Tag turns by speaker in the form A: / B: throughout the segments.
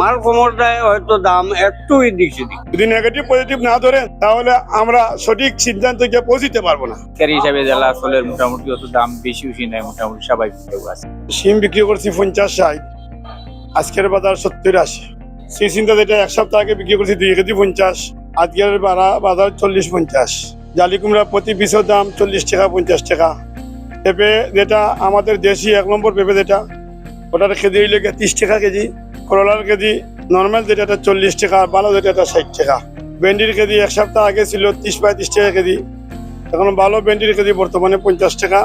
A: মাল দেয় হয়তো দাম একটু এদিক সেদিক
B: যদি নেগেটিভ পজিটিভ না ধরেন তাহলে আমরা সঠিক সিদ্ধান্ত গিয়ে পৌঁছিতে পারব না।
C: পাইকারি হিসাবে জেলা আসলের মোটামুটি অত দাম বেশি বেশি নাই মোটামুটি স্বাভাবিক আছে।
B: সিম বিক্রি করছি পঞ্চাশ ষাট আজকের বাজার সত্তর আশি। সেই চিন্তা যেটা এক সপ্তাহ আগে বিক্রি করছি দুই কেজি পঞ্চাশ আজকের বাড়া বাজার চল্লিশ পঞ্চাশ। জালি কুমড়া প্রতি পিসের দাম চল্লিশ টাকা পঞ্চাশ টাকা। পেঁপে যেটা আমাদের দেশি এক নম্বর পেঁপে যেটা ওটার কেজি হইলে তিরিশ টাকা কেজি। করলার কেজি নর্মাল যেটা চল্লিশ টাকা ভালো যেটা ষাট টাকা। ভেন্ডির কেজি এক সপ্তাহ আগে ছিল তিরিশ পঁয়ত্রিশ টাকা কেজি। এখন ভালো ভেন্ডির কেজি বর্তমানে পঞ্চাশ টাকা।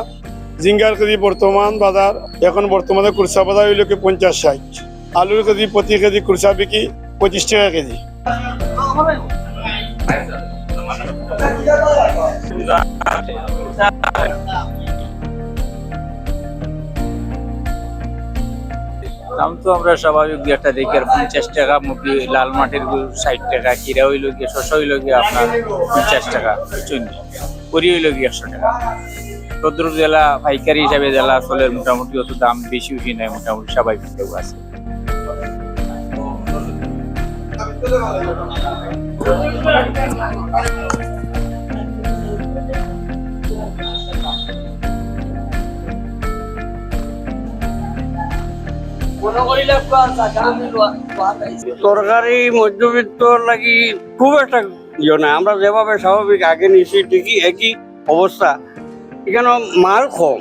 B: জিঙ্গার কেজি বর্তমান বাজার, এখন বর্তমানে কুরসা বাজার হইল কি পঞ্চাশ ষাট। আলুর কেজি প্রতি কেজি কুরসা বিক্রি পঁচিশ টাকা কেজি।
C: দাম তো আমরা স্বাভাবিক একটা দেখি আর পঞ্চাশ টাকা মুখি লাল মাটির ষাট টাকা কিরা হইল গিয়ে শশা হইল গিয়ে আপনার পঞ্চাশ টাকা, চল্লিশ করি হইল গিয়ে একশো টাকা। চৌদ্র জেলা পাইকারি হিসাবে জেলা আসলের মোটামুটি অত দাম বেশি বেশি নাই, মোটামুটি স্বাভাবিক আছে।
A: তরকারি মধ্যবিত্ত লাগি খুব একটা ইয়ে না আমরা যেভাবে স্বাভাবিক, আগে নিছি ঠিকই একই অবস্থা। এখানে মাল কম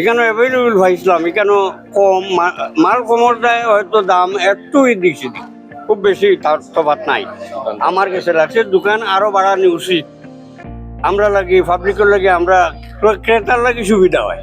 A: এখানে অ্যাভেলেবল ভাইছিলাম এখানে কম। মাল কমর দেয় হয়তো দাম একটু সেদিক, খুব বেশি তার তফাৎ নাই। আমার কাছে লাগছে দোকান আরও বাড়ানো উচিত। আমরা লাগি পাবলিকের লাগে, আমরা ক্রেতার লাগি সুবিধা হয়।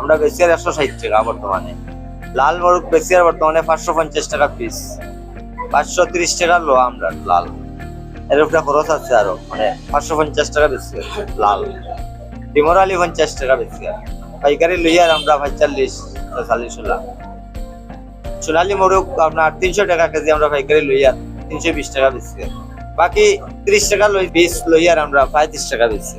D: আমরা বেশি আর একশো ষাট টাকা বর্তমানে। লাল মরুক বেশি আর বর্তমানে পাঁচশো পঞ্চাশ টাকা পিস পাঁচশো তিরিশ টাকা লো আমরা, লাল। এর উপরে খরচ আছে আরও মানে পাঁচশো পঞ্চাশ টাকা বেশি লাল। ডিমর আলি পঞ্চাশ টাকা বেশি আর পাইকারি লই আর আমরা পঁয়তাল্লিশ চল্লিশ লাখ সোনালি মোরগ আপনার তিনশো টাকা কেজি আমরা পাইকারি লই আর তিনশো বিশ টাকা বেশি বাকি ত্রিশ টাকা লই, বিশ লই আর আমরা পঁয়ত্রিশ টাকা বেশি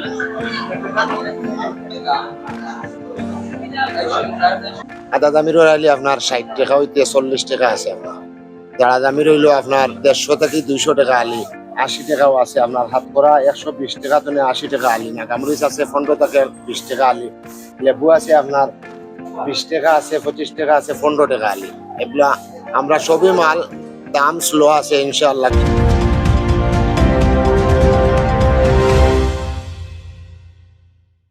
E: আদা দামি রইলে আপনার ষাট টাকা হইতে চল্লিশ টাকা আছে আপনার। জাড়া দামি রইল আপনার দেড়শো থেকে দুইশো টাকা আলি। আশি টাকাও আছে আপনার হাত করা একশো বিশ টাকা তো আশি টাকা আলি। না, গামরিচ আছে পনেরো থেকে বিশ টাকা আলি। লেবু আছে আপনার বিশ টাকা আছে, পঁচিশ টাকা আছে, পনেরো টাকা আলি। এগুলা আমরা সবই মাল, দাম, স্লো আছে ইনশাল্লাহ